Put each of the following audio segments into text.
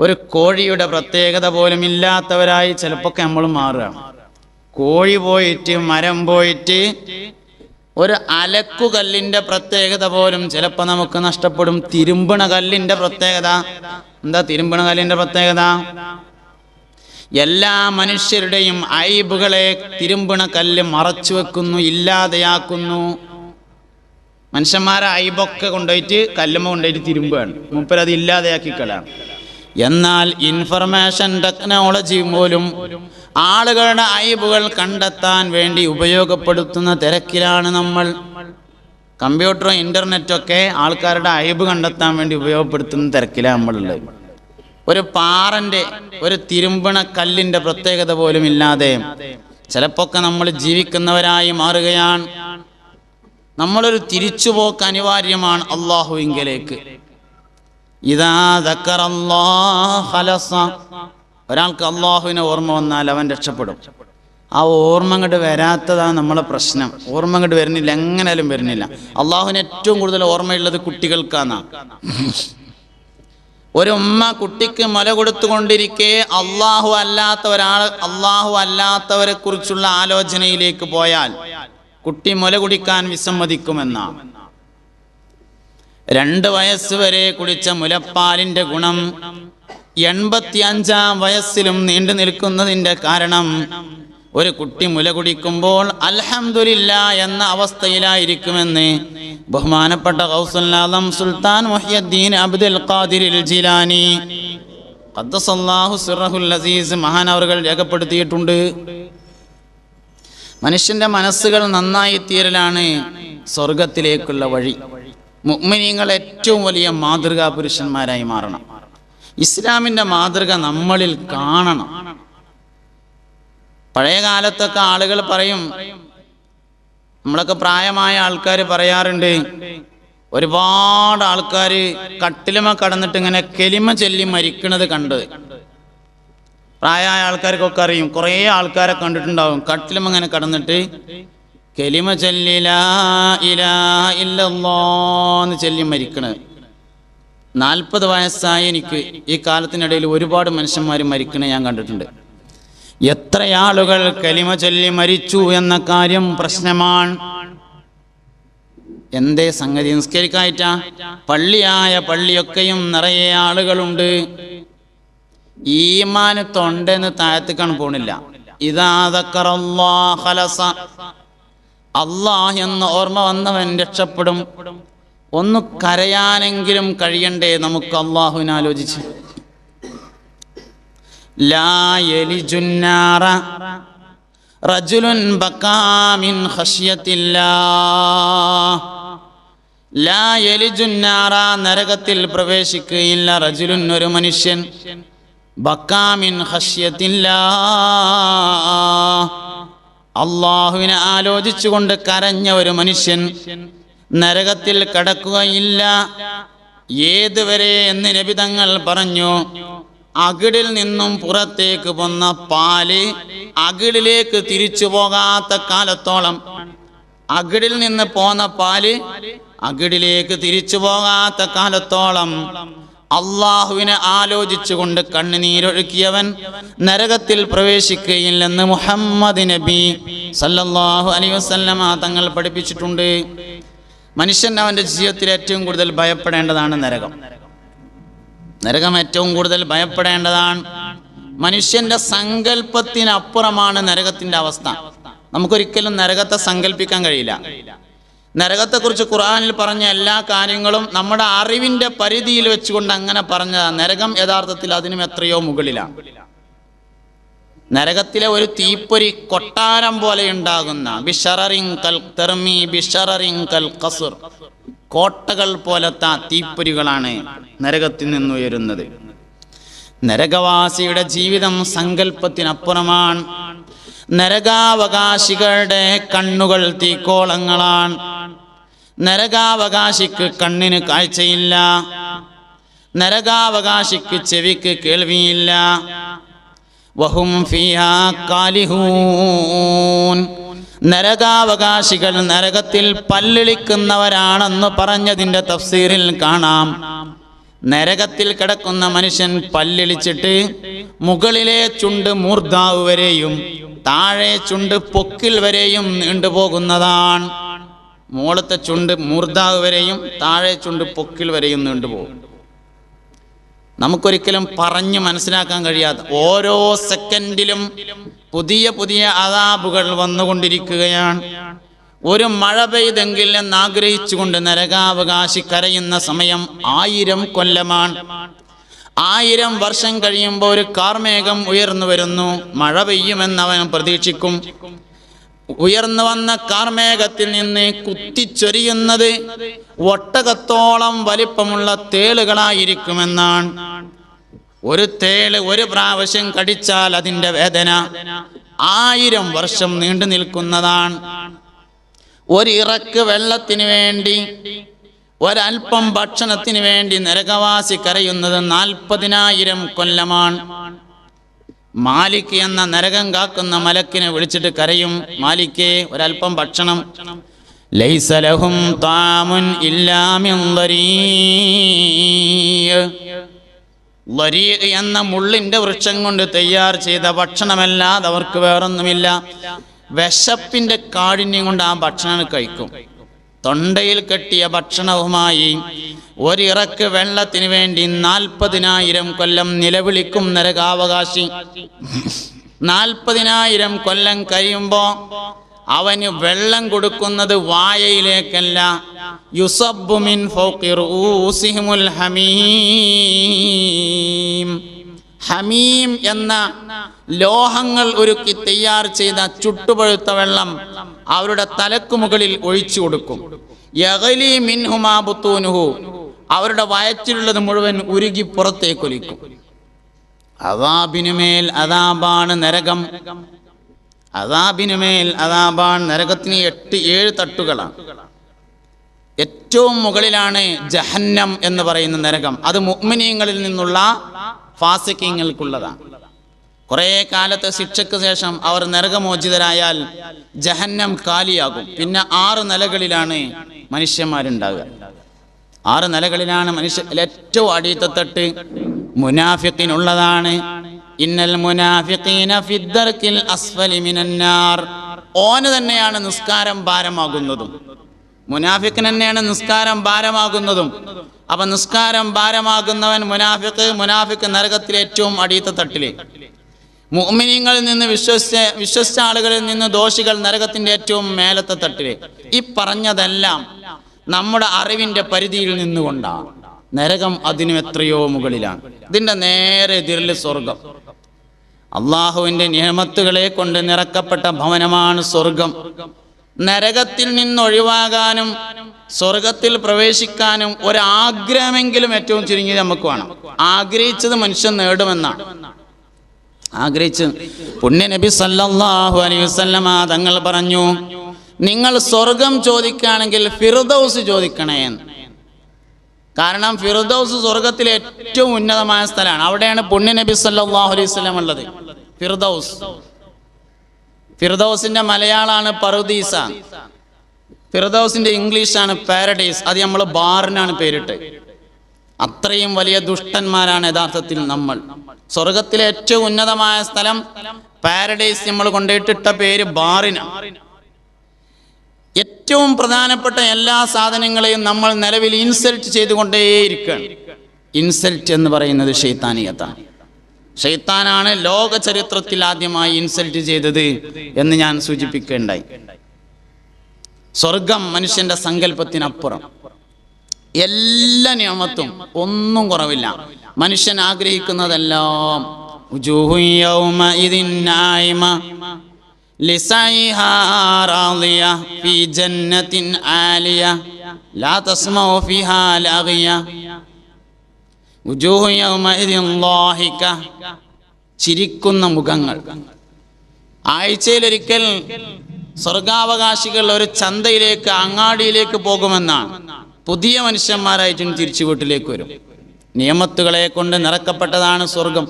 ഒരു കോഴിയുടെ പ്രത്യേകത പോലും ഇല്ലാത്തവരായി ചിലപ്പോൾ നമ്മൾ മാറുകയാണ് കോഴി പോയിട്ട് മരം പോയിട്ട് ഒരു അലക്കുകല്ലിന്റെ പ്രത്യേകത പോലും ചിലപ്പോൾ നമുക്ക് നഷ്ടപ്പെടും. തിരുമ്പണ കല്ലിന്റെ പ്രത്യേകത. എന്താ തിരുമ്പണ കല്ലിന്റെ പ്രത്യേകത? എല്ലാ മനുഷ്യരുടെയും അയബുകളെ തിരുമ്പണ കല്ല് മറച്ചു വെക്കുന്നു ഇല്ലാതെയാക്കുന്നു. മനുഷ്യന്മാരെ അയബൊക്കെ കൊണ്ടുപോയിട്ട് കല്ലുമ്മ കൊണ്ടുപോയിട്ട് തിരുമ്പുകയാണ്. മുപ്പരത് ഇല്ലാതെയാക്കിക്കളാണ് എന്നാൽ ഇൻഫർമേഷൻ ടെക്നോളജി പോലും ആളുകളുടെ അയവുകൾ കണ്ടെത്താൻ വേണ്ടി ഉപയോഗപ്പെടുത്തുന്ന തിരക്കിലാണ് നമ്മൾ. കമ്പ്യൂട്ടറും ഇന്റർനെറ്റും ഒക്കെ ആൾക്കാരുടെ അയവ് കണ്ടെത്താൻ വേണ്ടി ഉപയോഗപ്പെടുത്തുന്ന തിരക്കിലാണ് നമ്മളുള്ളത്. ഒരു പാറന്റെ ഒരു തിരുമ്പണ കല്ലിന്റെ പ്രത്യേകത പോലും ഇല്ലാതെ ചിലപ്പോഴൊക്കെ നമ്മൾ ജീവിക്കുന്നവരായി മാറുകയാണ്. നമ്മളൊരു തിരിച്ചുപോക്ക് അനിവാര്യമാണ് അള്ളാഹുവിങ്കലേക്ക് ഇതാ ഖലസ. ഒരാൾക്ക് അള്ളാഹുവിനെ ഓർമ്മ വന്നാൽ അവൻ രക്ഷപ്പെടും. ആ ഓർമ്മ അങ്ങോട്ട് വരാത്തതാണ് നമ്മളെ പ്രശ്നം. ഓർമ്മ അങ്ങോട്ട് വരുന്നില്ല എങ്ങനെയാലും വരുന്നില്ല. അള്ളാഹുവിന് ഏറ്റവും കൂടുതൽ ഓർമ്മയുള്ളത് കുട്ടികൾക്കാണ് ഒരു ഉമ്മ കുട്ടിക്ക് മുല കൊടുത്തുകൊണ്ടിരിക്കെ അള്ളാഹു അല്ലാത്ത ഒരാൾ അള്ളാഹു അല്ലാത്തവരെ കുറിച്ചുള്ള ആലോചനയിലേക്ക് പോയാൽ കുട്ടി മുല കുടിക്കാൻ വിസമ്മതിക്കുമെന്നാണ് രണ്ട് വയസ്സുവരെ കുടിച്ച മുലപ്പാലിന്റെ ഗുണം എൺപത്തിയഞ്ചാം വയസ്സിലും നീണ്ടു നിൽക്കുന്നതിന്റെ കാരണം ഒരു കുട്ടി മുല കുടിക്കുമ്പോൾ അലഹമില്ല എന്ന അവസ്ഥയിലായിരിക്കുമെന്ന് ബഹുമാനപ്പെട്ട ഗൗസുല്ലാദം Sultan Muhyiddin Abdul Qadir Jilani ഖദ്ദസല്ലാഹു അസീസ് മഹാൻ രേഖപ്പെടുത്തിയിട്ടുണ്ട്. മനുഷ്യന്റെ മനസ്സുകൾ നന്നായി തീരലാണ് സ്വർഗത്തിലേക്കുള്ള വഴി. മുഅ്മിനീങ്ങൾ ഏറ്റവും വലിയ മാതൃകാ പുരുഷന്മാരായി മാറണം. ഇസ്ലാമിന്റെ മാതൃക നമ്മളിൽ കാണണം. പഴയ കാലത്തൊക്കെ ആളുകൾ പറയും നമ്മളൊക്കെ പ്രായമായ ആൾക്കാർ പറയാറുണ്ട് ഒരുപാട് ആൾക്കാർ കട്ടിലുമ കടന്നിട്ട് ഇങ്ങനെ കെലിമ ചൊല്ലി മരിക്കണത് കണ്ടത് പ്രായമായ ആൾക്കാർക്കൊക്കെ അറിയും കുറേ ആൾക്കാരെ കണ്ടിട്ടുണ്ടാവും കട്ടിലും ഇങ്ങനെ കടന്നിട്ട് കെലിമ ഇല്ലല്ലാന്ന് ചൊല്ലി മരിക്കണത് നാൽപ്പത് വയസ്സായി എനിക്ക് ഈ കാലത്തിനിടയിൽ ഒരുപാട് മനുഷ്യന്മാർ മരിക്കണേ ഞാൻ കണ്ടിട്ടുണ്ട്. എത്ര ആളുകൾ കലിമ ചൊല്ലി മരിച്ചു എന്ന കാര്യം പ്രശ്നമാണ്. എന്തേ സംഗതി? നിസ്കരിക്കായിട്ടാ? പള്ളിയായ പള്ളിയൊക്കെയും നിറയെ ആളുകളുണ്ട്. ഈമാന് തൊണ്ടെന്ന് താഴത്തേക്കാണ് പോണില്ല. ഇതാ. അള്ളാഹ് എന്ന ഓർമ്മ വന്നവൻ രക്ഷപ്പെടും. ഒന്ന് കരയാനെങ്കിലും കഴിയണ്ടേ നമുക്ക് അള്ളാഹുവിനെ ആലോചിച്ച്. റജുലുൻ ലാ നരകത്തിൽ പ്രവേശിക്കുകയില്ല റജുലുൻ ഒരു മനുഷ്യൻ. ബക്കാമിൻ ഖശ്യത്തില്ലാ അള്ളാഹുവിനെ ആലോചിച്ചുകൊണ്ട് കരഞ്ഞ ഒരു മനുഷ്യൻ നരകത്തിൽ കടക്കുകയില്ല. ഏതുവരെ എന്ന് നബിതങ്ങൾ പറഞ്ഞു അകിടിൽ നിന്നും പുറത്തേക്ക് വന്ന പാൽ അകിടിലേക്ക് തിരിച്ചു പോകാത്ത കാലത്തോളം അകിടിൽ നിന്ന് പോന്ന പാൽ അകിടിലേക്ക് തിരിച്ചു പോകാത്ത കാലത്തോളം അള്ളാഹുവിനെ ആലോചിച്ചുകൊണ്ട് കണ്ണുനീരൊഴുക്കിയവൻ നരകത്തിൽ പ്രവേശിക്കുകയില്ലെന്ന് മുഹമ്മദ് നബി സല്ലല്ലാഹു അലൈഹി വസല്ലമ തങ്ങൾ പഠിപ്പിച്ചിട്ടുണ്ട്. മനുഷ്യൻ അവന്റെ ജീവിതത്തിൽ ഏറ്റവും കൂടുതൽ ഭയപ്പെടേണ്ടതാണ് നരകം. നരകം ഏറ്റവും കൂടുതൽ ഭയപ്പെടേണ്ടതാണ്. മനുഷ്യന്റെ സങ്കല്പത്തിനപ്പുറമാണ് നരകത്തിന്റെ അവസ്ഥ. നമുക്കൊരിക്കലും നരകത്തെ സങ്കല്പിക്കാൻ കഴിയില്ല. നരകത്തെക്കുറിച്ച് ഖുർആനിൽ പറഞ്ഞ എല്ലാ കാര്യങ്ങളും നമ്മുടെ അറിവിന്റെ പരിധിയിൽ വെച്ചുകൊണ്ട് അങ്ങനെ പറഞ്ഞതാണ് നരകം യഥാർത്ഥത്തിൽ അതിനും എത്രയോ മുകളിലാണ് നരകത്തിലെ ഒരു തീപ്പൊരി കൊട്ടാരം പോലെ ഉണ്ടാകുന്ന കോട്ടകൾ പോലത്തെ തീപ്പൊരികളാണ് നരകത്തിൽ നിന്നുയരുന്നത്. നരകവാസിയുടെ ജീവിതം സങ്കല്പത്തിനപ്പുറമാണ് നരകാവകാശികളുടെ കണ്ണുകൾ തീക്കോളങ്ങളാണ്. നരകാവകാശിക്ക് കണ്ണിന് കാഴ്ചയില്ല. നരകാവകാശിക്ക് ചെവിക്ക് കേൾവിയില്ല. വഹും കാലിഹൂൻ. നരകാവകാശികൾ നരകത്തിൽ പല്ലിളിക്കുന്നവരാണെന്ന് പറഞ്ഞതിന്റെ തഫ്സീറിൽ കാണാം. നരകത്തിൽ കിടക്കുന്ന മനുഷ്യൻ പല്ലിളിച്ചിട്ട് മുകളിലെ ചുണ്ട് മൂർധാവ് വരെയും താഴെ ചുണ്ട് പൊക്കിൽ വരെയും നീണ്ടുപോകുന്നതാണ്. മുകളത്തെ ചുണ്ട് മൂർധാവ് വരെയും താഴെ ചുണ്ട് പൊക്കിൽ വരെയും നീണ്ടുപോകും നമുക്കൊരിക്കലും പറഞ്ഞു മനസ്സിലാക്കാൻ കഴിയാത്ത ഓരോ സെക്കൻഡിലും പുതിയ പുതിയ അതാബുകൾ വന്നുകൊണ്ടിരിക്കുകയാണ്. ഒരു മഴ പെയ്തെങ്കിൽ എന്നാഗ്രഹിച്ചുകൊണ്ട് നരകാവകാശി കരയുന്ന സമയം ആയിരം കൊല്ലമാണ്. ആയിരം വർഷം കഴിയുമ്പോൾ ഒരു കാർമേഘം ഉയർന്നു വരുന്നു. മഴ അവൻ പ്രതീക്ഷിക്കും. ഉയർന്നു വന്ന കാർമേഘത്തിൽ നിന്ന് കുത്തിച്ചൊരിയുന്നത് ഒട്ടകത്തോളം വലിപ്പമുള്ള തേളുകളായിരിക്കുമെന്നാണ്. ഒരു തേൾ ഒരു പ്രാവശ്യം കടിച്ചാൽ അതിന്റെ വേദന ആയിരം വർഷം നീണ്ടു നിൽക്കുന്നതാണ്. ഒരിറക്ക് വെള്ളത്തിന് വേണ്ടി ഒരൽപ്പം ഭക്ഷണത്തിന് വേണ്ടി നരകവാസി കരയുന്നത് നാൽപ്പതിനായിരം കൊല്ലമാണ്. മാലിക് എന്ന നരകം കാക്കുന്ന മലക്കിനെ വിളിച്ചിട്ട് കരയും മാലിക്കേ ഒരൽപ്പം ഭക്ഷണം. ലൈസലഹും താമുൻ. ലരീ എന്ന മുള്ളിന്റെ വൃക്ഷം കൊണ്ട് തയ്യാർ ചെയ്ത ഭക്ഷണമല്ലാതെ അവർക്ക് വേറൊന്നുമില്ല. വിശപ്പിന്റെ കാഠിന്യം കൊണ്ട് ആ ഭക്ഷണം കഴിക്കും. തൊണ്ടയിൽ കെട്ടിയ ഭക്ഷണവുമായി ഒരിറക്ക് വെള്ളത്തിനു വേണ്ടി നാൽപ്പതിനായിരം കൊല്ലം നിലവിളിക്കും നരകാവകാശി. നാൽപ്പതിനായിരം കൊല്ലം കഴിയുമ്പോ അവന് വെള്ളം കൊടുക്കുന്നത് വായയിലേക്കല്ല. യുസബ്ബുമിൻ ഹമീം. ഹമീം എന്ന ലോഹങ്ങൾ ഒരുക്കി തയ്യാർ ചെയ്ത ചുട്ടുപഴുത്ത വെള്ളം അവരുടെ തലക്കു മുകളിൽ ഒഴിച്ചു കൊടുക്കും. യഗലി മിൻഹുമാ അവരുടെ വയറ്റിലുള്ളത് മുഴുവൻ ഉരുകി പുറത്തേക്കൊലിക്കും അതാബിനുമേൽ അതാബാണ് നരകം. അതാബിനുമേൽ അതാബാൻ നരകത്തിന് എട്ട് ഏഴ് തട്ടുകളാണ്. ഏറ്റവും മുകളിലാണ് ജഹന്നം എന്ന് പറയുന്ന നരകം. അത് മുഅ്മിനീങ്ങളിൽ നിന്നുള്ള ഫാസിക്കങ്ങൾക്കുള്ളതാണ്. കുറേ കാലത്തെ ശിക്ഷയ്ക്ക് ശേഷം അവർ നരകമോചിതരായാൽ ജഹന്നം കാലിയാകും. പിന്നെ ആറ് നിലകളിലാണ് മനുഷ്യന്മാരുണ്ടാകുക ആറ് നിലകളിലാണ് മനുഷ്യ ഏറ്റവും അടിയത്തെ തട്ട് മുനാഫിക്കിനുള്ളതാണ്. ഇന്നൽ മുനാഫിഖീന ഫിദ്ദർക്കിൽ അസ്ഫലി മിനന്നാർ. ഓന് തന്നെയാണ് നിസ്കാരം ഭാരമാകുന്നതും. മുനാഫിക്കിന് തന്നെയാണ് നിസ്കാരം ഭാരമാകുന്നതും. അപ്പൊ നിസ്കാരം ഭാരമാകുന്നവൻ മുനാഫിക്ക് മുനാഫിക്ക് നരകത്തിലെ ഏറ്റവും അടിയത്തെ തട്ടിൽ. മുഅ്മിനീങ്ങളിൽ നിന്ന് വിശ്വസിച്ച വിശ്വസിച്ച ആളുകളിൽ നിന്ന് ദോഷികൾ നരകത്തിന്റെ ഏറ്റവും മേലത്തെ തട്ടിൽ. ഈ പറഞ്ഞതെല്ലാം നമ്മുടെ അറിവിന്റെ പരിധിയിൽ നിന്നുകൊണ്ടാണ് നരകം അതിനും എത്രയോ മുകളിലാണ്. ഇതിന്റെ നേരെ എതിരിൽ സ്വർഗം. അള്ളാഹുവിന്റെ നിയമത്തുകളെ കൊണ്ട് നിറക്കപ്പെട്ട ഭവനമാണ് സ്വർഗം. നരകത്തിൽ നിന്നൊഴിവാകാനും സ്വർഗത്തിൽ പ്രവേശിക്കാനും ഒരാഗ്രഹമെങ്കിലും ഏറ്റവും ചുരുങ്ങിയത് നമുക്ക് വേണം. ആഗ്രഹിച്ചത് മനുഷ്യൻ നേടുമെന്നാണ്. ആഗ്രഹിച്ച് പുണ്യ നബി സല്ലല്ലാഹു അലൈഹി തങ്ങൾ പറഞ്ഞു നിങ്ങൾ സ്വർഗം ചോദിക്കുകയാണെങ്കിൽ ഫിർദൗസ് ചോദിക്കണേ കാരണം ഫിർദൗസ് സ്വർഗത്തിലെ ഏറ്റവും ഉന്നതമായ സ്ഥലമാണ്. അവിടെയാണ് പുണ്യ നബി സല്ലല്ലാഹു അലൈഹി ഉള്ളത്. ഫിർദൗസ്. ഫിർദൗസിന്റെ മലയാളമാണ് പറുദീസ. ഫിർദൗസിന്റെ ഇംഗ്ലീഷാണ് പാരഡൈസ്. അത് നമ്മൾ ബാറിനാണ് പേരിട്ട്. അത്രയും വലിയ ദുഷ്ടന്മാരാണ് യഥാർത്ഥത്തിൽ നമ്മൾ. സ്വർഗത്തിലെ ഏറ്റവും ഉന്നതമായ സ്ഥലം പാരഡൈസ് നമ്മൾ കൊണ്ടിട്ടിട്ട പേര് ബാറിനാണ് ഏറ്റവും പ്രധാനപ്പെട്ട എല്ലാ സാധനങ്ങളെയും നമ്മൾ നിലവിൽ ഇൻസൾട്ട് ചെയ്തുകൊണ്ടേയിരിക്കുകയാണ്. ഇൻസൾട്ട് എന്ന് പറയുന്നത് ഷെയ്ത്താനിയത്താണ് ഷെയ്ത്താനാണ് ലോക ചരിത്രത്തിൽ ആദ്യമായി ഇൻസൾട്ട് ചെയ്തത് എന്ന് ഞാൻ സൂചിപ്പിക്കുകയുണ്ടായി സ്വർഗം മനുഷ്യന്റെ സങ്കല്പത്തിനപ്പുറം. എല്ലാ നിയമത്തും ഒന്നും കുറവില്ല. മനുഷ്യൻ ആഗ്രഹിക്കുന്നതെല്ലാം ഉജൂഹു ചിരിക്കുന്ന മുഖങ്ങൾ. ആഴ്ചയിലൊരിക്കൽ സ്വർഗാവകാശികൾ ഒരു ചന്തയിലേക്ക് അങ്ങാടിയിലേക്ക് പോകുമെന്നാണ് പുതിയ മനുഷ്യന്മാരായിട്ടും തിരിച്ചു വീട്ടിലേക്ക് വരും. നിയമത്തുകളെ കൊണ്ട് നിറക്കപ്പെട്ടതാണ് സ്വർഗം.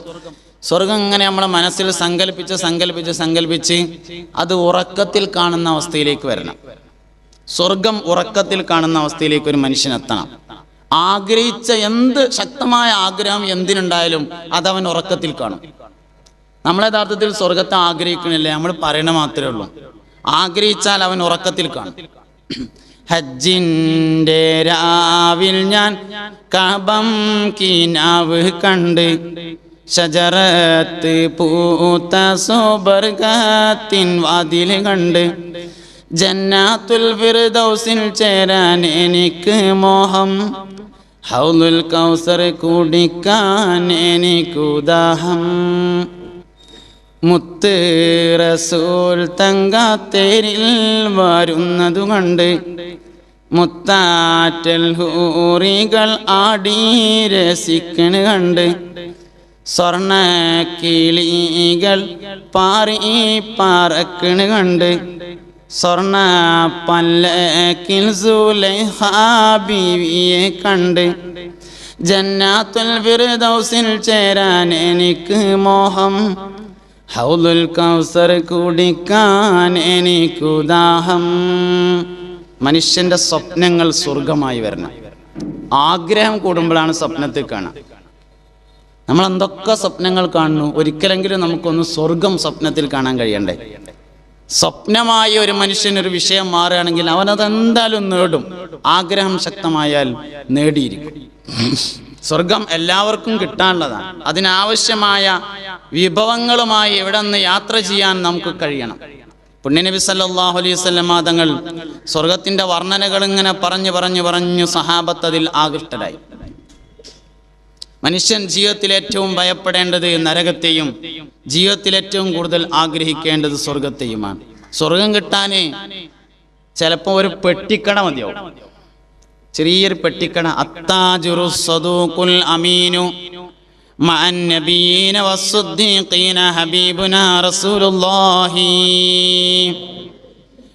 സ്വർഗം ഇങ്ങനെ നമ്മളെ മനസ്സിൽ സങ്കല്പിച്ച് സങ്കല്പിച്ച് സങ്കല്പിച്ച് അത് ഉറക്കത്തിൽ കാണുന്ന അവസ്ഥയിലേക്ക് വരണം. സ്വർഗം ഉറക്കത്തിൽ കാണുന്ന അവസ്ഥയിലേക്ക് ഒരു മനുഷ്യനെത്തണം. ആഗ്രഹിച്ച എന്ത് ശക്തമായ ആഗ്രഹം എന്തിനുണ്ടായാലും അതവൻ ഉറക്കത്തിൽ കാണും. നമ്മൾ യഥാർത്ഥത്തിൽ സ്വർഗത്തെ ആഗ്രഹിക്കണില്ല? നമ്മൾ പറയണ മാത്രമേ ഉള്ളൂ. ആഗ്രഹിച്ചാൽ അവൻ ഉറക്കത്തിൽ കാണും. ഹജ്ജിന്റെ രാവിൽ ഞാൻ കബം കിനാവ് കണ്ട് ഷജറത്ത് പൂത്ത സോബർഗത്തിൻ വാതിൽ കണ്ട് ജന്നാത്തുൽ ഫിർദൗസിൽ ചേരാൻ എനിക്ക് മോഹം ഹൗലുൽ കൗസർ കുടിക്കാൻ എനിക്കുദാഹം മുത്ത് റസൂൽ തങ്കാത്തേരിൽ വരുന്നതു കണ്ട് മുത്താറ്റൽ ഹൂറികൾ ആടി രസിക്കണ് കണ്ട് സ്വർണ കിളികൾ പാറി പറക്കണ് കണ്ട് സ്വർണ പല്ലക്കിൽ ബീവിയെ കണ്ട് ജന്നാത്തുൽ ഫിർദൗസിൽ ചേരാൻ എനിക്ക് മോഹം. ഹൗലുൽ കൗസർ കുടിക്കാൻ എനിക്കുദാഹം മനുഷ്യന്റെ സ്വപ്നങ്ങൾ സ്വർഗമായി വരണം. ആഗ്രഹം കൂടുമ്പോഴാണ് സ്വപ്നത്തിൽ കാണാം. നമ്മൾ എന്തൊക്കെ സ്വപ്നങ്ങൾ കാണുന്നു? ഒരിക്കലെങ്കിലും നമുക്കൊന്ന് സ്വർഗം സ്വപ്നത്തിൽ കാണാൻ കഴിയണ്ടേ? സ്വപ്നമായ ഒരു മനുഷ്യൻ ഒരു വിഷയം മാറുകയാണെങ്കിൽ അവനത് എന്തായാലും നേടും. ആഗ്രഹം ശക്തമായാൽ നേടിയിരിക്കും. സ്വർഗം എല്ലാവർക്കും കിട്ടാനുള്ളതാണ്. അതിനാവശ്യമായ വിഭവങ്ങളുമായി ഇവിടെ നിന്ന് യാത്ര ചെയ്യാൻ നമുക്ക് കഴിയണം. പുണ്യനബി സല്ലാഹു അലൈഹി വസല്ലമ തങ്ങൾ സ്വർഗത്തിന്റെ വർണനകൾ ഇങ്ങനെ പറഞ്ഞു പറഞ്ഞു പറഞ്ഞു സഹാബത്ത് അതിൽ ആകൃഷ്ടരായി. മനുഷ്യൻ ജീവിതത്തിൽ ഏറ്റവും ഭയപ്പെടേണ്ടത് നരകത്തെയും ജീവിതത്തിൽ ഏറ്റവും കൂടുതൽ ആഗ്രഹിക്കേണ്ടത് സ്വർഗത്തെയുമാണ്. സ്വർഗം കിട്ടാന് ചിലപ്പോൾ ഒരു പെട്ടിക്കട മതിയാവും. ചെറിയൊരു പെട്ടിക്കട. അത്താജുറു സദൂഖുൽ അമീനു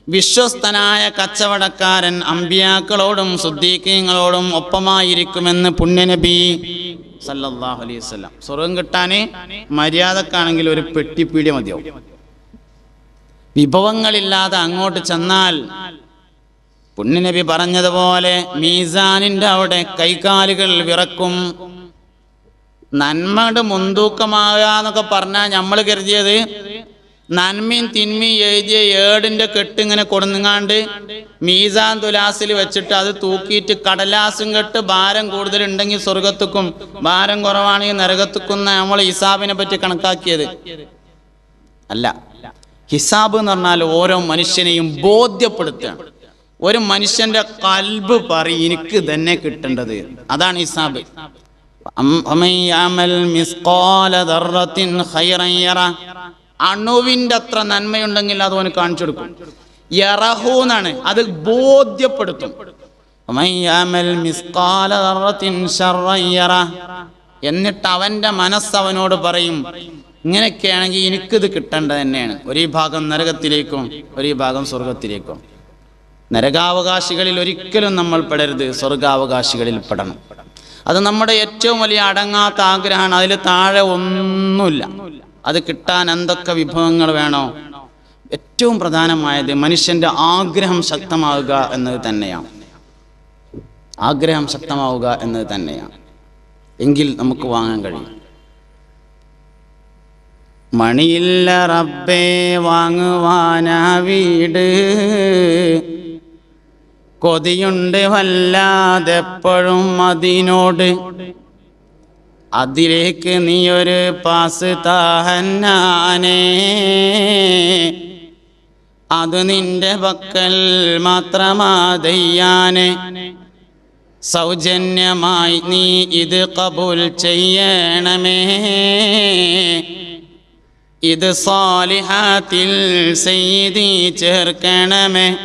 വിശ്വസ്തനായ കച്ചവടക്കാരൻ അമ്പിയാക്കളോടും സുദ്ദീഖീങ്ങളോടും ഒപ്പമായിരിക്കുമെന്ന് പുണ്യനബി സല്ലല്ലാഹു അലൈഹി വസല്ലം. സ്വർഗം കിട്ടാനേ മര്യാദക്കാണെങ്കിൽ ഒരു പെട്ടിപ്പീടിയ മതിയാവും. വിഭവങ്ങളില്ലാതെ അങ്ങോട്ട് ചെന്നാൽ പുണ്യനബി പറഞ്ഞതുപോലെ മീസാനിന്റെ അവിടെ കൈകാലുകൾ വിറക്കും. നന്മയുടെ മുൻതൂക്കമാകാന്നൊക്കെ പറഞ്ഞാൽ നമ്മൾ കരുതിയത് നന്മയും തിന്മയും എഴുതിയ ഏടിന്റെ കെട്ട് ഇങ്ങനെ കൊടുങ്ങാണ്ട് മീസാൻ തുലാസിൽ വെച്ചിട്ട് അത് തൂക്കിയിട്ട് കടലാസും കെട്ട് ഭാരം കൂടുതലുണ്ടെങ്കിൽ സ്വർഗത്തുക്കും ഭാരം കുറവാണെങ്കിൽ നരകത്തുക്കും നമ്മൾ ഹിസാബിനെ പറ്റി കണക്കാക്കിയത്. അല്ല ഹിസാബ് എന്ന് പറഞ്ഞാൽ ഓരോ മനുഷ്യനെയും ബോധ്യപ്പെടുത്തുകയാണ് ഒരു മനുഷ്യന്റെ കൽബ് പറ എനിക്ക് തന്നെ കിട്ടേണ്ടത്. അതാണ് ഹിസാബ്. അം- ഫമൻ മിസ്ഖാല ദർറത്തിൻ ഖൈറൻ യറ. അണുവിന്റെ അത്ര നന്മയുണ്ടെങ്കിൽ അത് അവന് കാണിച്ചു കൊടുക്കും. യറഹു എന്നാണ്. അതിൽ ബോധ്യപ്പെടുത്തും. എന്നിട്ട് അവന്റെ മനസ്സ് അവനോട് പറയും ഇങ്ങനെയൊക്കെയാണെങ്കിൽ എനിക്കിത് കിട്ടേണ്ടത് തന്നെയാണ്. ഒരു ഭാഗം നരകത്തിലേക്കും ഒരു ഭാഗം സ്വർഗത്തിലേക്കും നരകാവകാശികളിൽ ഒരിക്കലും നമ്മൾ പെടരുത്. സ്വർഗാവകാശികളിൽ പെടണം. അത് നമ്മുടെ ഏറ്റവും വലിയ അടങ്ങാത്ത ആഗ്രഹമാണ്. അതിൽ താഴെ ഒന്നുമില്ല. അത് കിട്ടാൻ എന്തൊക്കെ വിഭവങ്ങൾ വേണോ? ഏറ്റവും പ്രധാനമായത് മനുഷ്യന്റെ ആഗ്രഹം ശക്തമാവുക എന്നത് തന്നെയാണ്. ആഗ്രഹം ശക്തമാവുക എന്നത് തന്നെയാണ്. എങ്കിൽ നമുക്ക് വാങ്ങാൻ കഴിയും. മണിയില്ല റബ്ബേ വാങ്ങുവാനാ വീട്. കൊതിയുണ്ട് വല്ലാതെപ്പോഴും അതിനോട്. അതിലേക്ക് നീയൊരു പാസ് താഹന്നാനേ. അത് നിന്റെ പക്കൽ മാത്രമാതയ്യാനെ സൗജന്യമായി നീ ഇത് കബൂൽ ചെയ്യണമേ. ഇത് സാലിഹാത്തിൽ സെയ്തി ചേർക്കണമേ.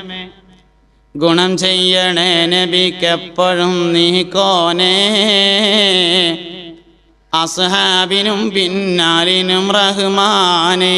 ഗുണം ചെയ്യണേ നബിക്കെപ്പോഴും നീ കോനേ. അസ്ഹാബിനും പിന്നാലിനും റഹ്മാനേ.